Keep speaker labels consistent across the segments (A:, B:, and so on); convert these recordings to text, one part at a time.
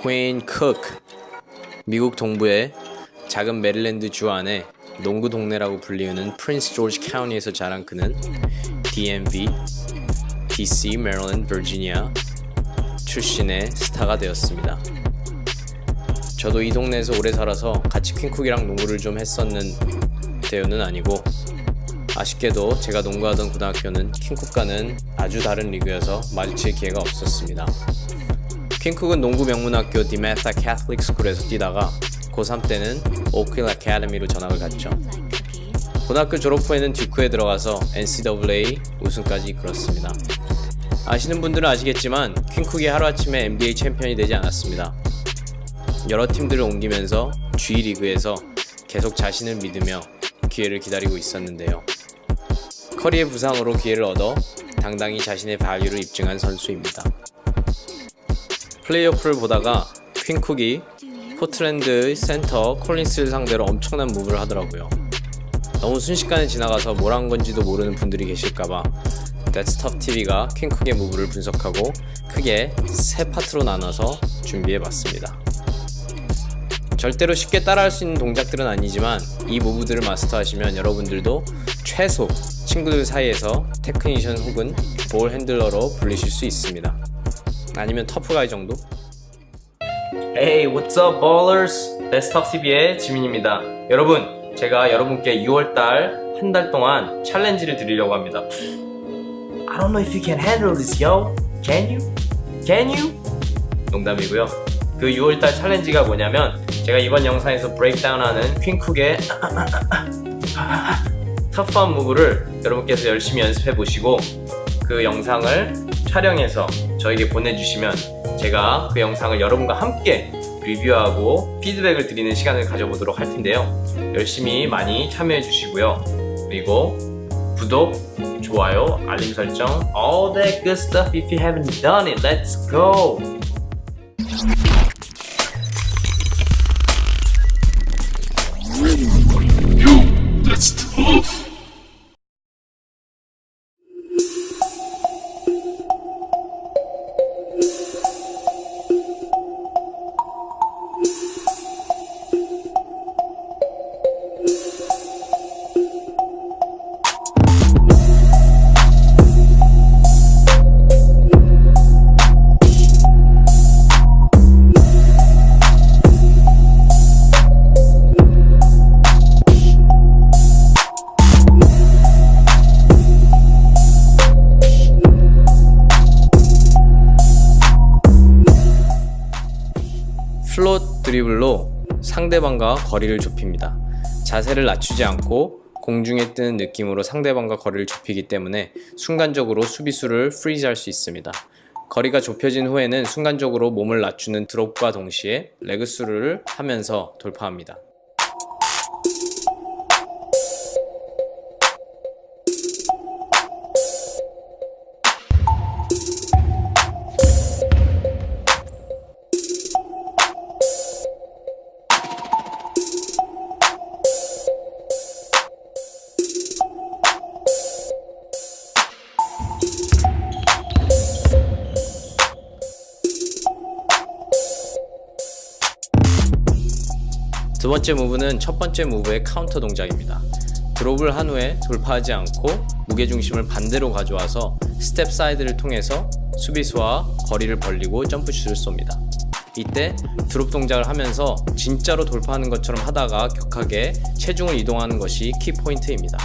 A: 퀸쿡 미국 동부의 작은 메릴랜드 주 안에 농구 동네라고 불리우는 프린스 조지 카운티에서 자란 그는 DMV, DC, 메릴랜드, 버지니아 출신의 스타가 되었습니다. 저도 이 동네에서 오래 살아서 같이 퀸쿡이랑 농구를 좀 했었는 대우는 아니고 아쉽게도 제가 농구하던 고등학교는 킹쿡과는 아주 다른 리그여서 마주칠 기회가 없었습니다. 킹쿡은 농구 명문학교 디메타 캐톨릭 스쿨에서 뛰다가 고3 때는 오클 아카데미로 전학을 갔죠. 고등학교 졸업 후에는 듀크에 들어가서 NCAA 우승까지 이끌었습니다. 아시는 분들은 아시겠지만 킹쿡이 하루아침에 NBA 챔피언이 되지 않았습니다. 여러 팀들을 옮기면서 G리그에서 계속 자신을 믿으며 기회를 기다리고 있었는데요. 커리의 부상으로 기회를 얻어 당당히 자신의 발류를 입증한 선수입니다. 플레이오프를 보다가 퀸쿡이 포트랜드 센터 콜린스를 상대로 엄청난 무브를 하더라고요. 너무 순식간에 지나가서 뭘 한 건지도 모르는 분들이 계실까봐 Tough TV가 퀸쿡의 무브를 분석하고 크게 세 파트로 나눠서 준비해봤습니다. 절대로 쉽게 따라할 수 있는 동작들은 아니지만 이 무브들을 마스터하시면 여러분들도 최소 친구들 사이에서 테크니션 혹은 볼 핸들러로 불리실 수 있습니다. 아니면 터프가이 정도? Hey, what's up, ballers? 데스탑 TV의 지민입니다. 여러분, 제가 여러분께 6월달 한 달 동안 챌린지를 드리려고 합니다. I don't know if you can handle this, yo. Can you? Can you? 농담이고요. 그 6월달 챌린지가 뭐냐면 제가 이번 영상에서 브레이크다운하는 퀸쿡의 터프한 무브를 여러분께서 열심히 연습해 보시고 그 영상을 촬영해서 저에게 보내주시면 제가 그 영상을 여러분과 함께 리뷰하고 피드백을 드리는 시간을 가져보도록 할 텐데요. 열심히 많이 참여해 주시고요. 그리고 구독, 좋아요, 알림 설정, all that good stuff if you haven't done it. Let's go!
B: That's tough.
A: 플롯 드리블로 상대방과 거리를 좁힙니다. 자세를 낮추지 않고 공중에 뜨는 느낌으로 상대방과 거리를 좁히기 때문에 순간적으로 수비수를 프리즈할 수 있습니다. 거리가 좁혀진 후에는 순간적으로 몸을 낮추는 드롭과 동시에 레그스루를 하면서 돌파합니다. 두 번째 무브는 첫 번째 무브의 카운터 동작입니다. 드롭을 한 후에 돌파하지 않고 무게중심을 반대로 가져와서 스텝 사이드를 통해서 수비수와 거리를 벌리고 점프슛을 쏩니다. 이때 드롭 동작을 하면서 진짜로 돌파하는 것처럼 하다가 격하게 체중을 이동하는 것이 키 포인트입니다.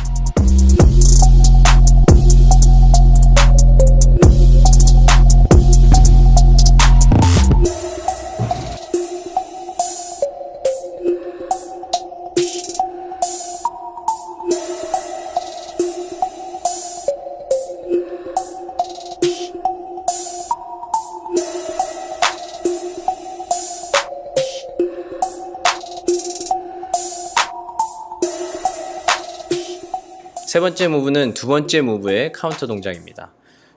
A: 세 번째 무브는 두 번째 무브의 카운터 동작입니다.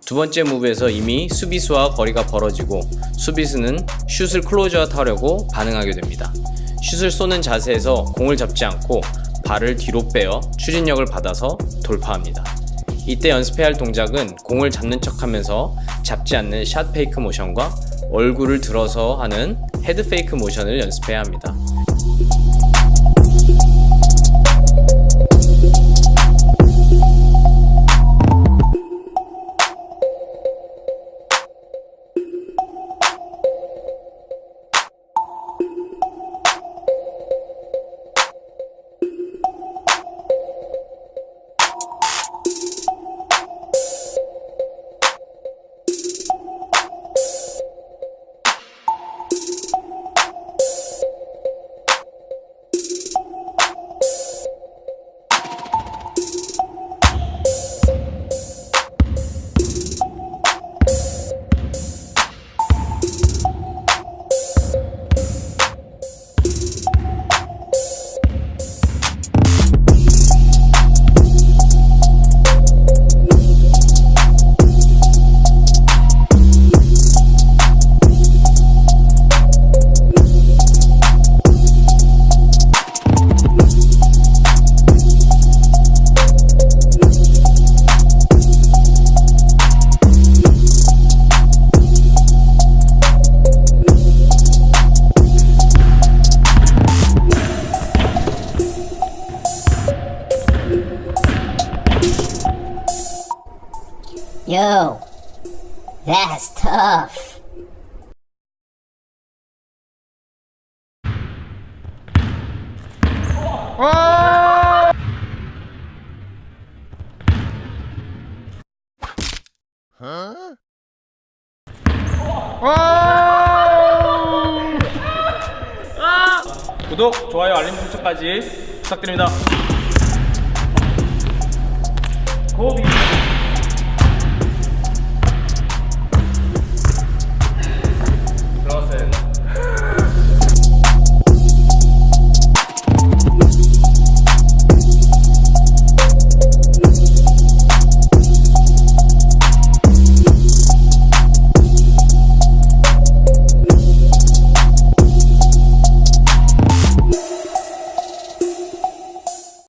A: 두 번째 무브에서 이미 수비수와 거리가 벌어지고 수비수는 슛을 클로즈아웃하려고 반응하게 됩니다. 슛을 쏘는 자세에서 공을 잡지 않고 발을 뒤로 빼어 추진력을 받아서 돌파합니다. 이때 연습해야 할 동작은 공을 잡는 척 하면서 잡지 않는 샷 페이크 모션과 얼굴을 들어서 하는 헤드 페이크 모션을 연습해야 합니다.
C: thank you Yo, that's tough.
D: 구독, 좋아요, 알림 설정까지 부탁드립니다. 고비.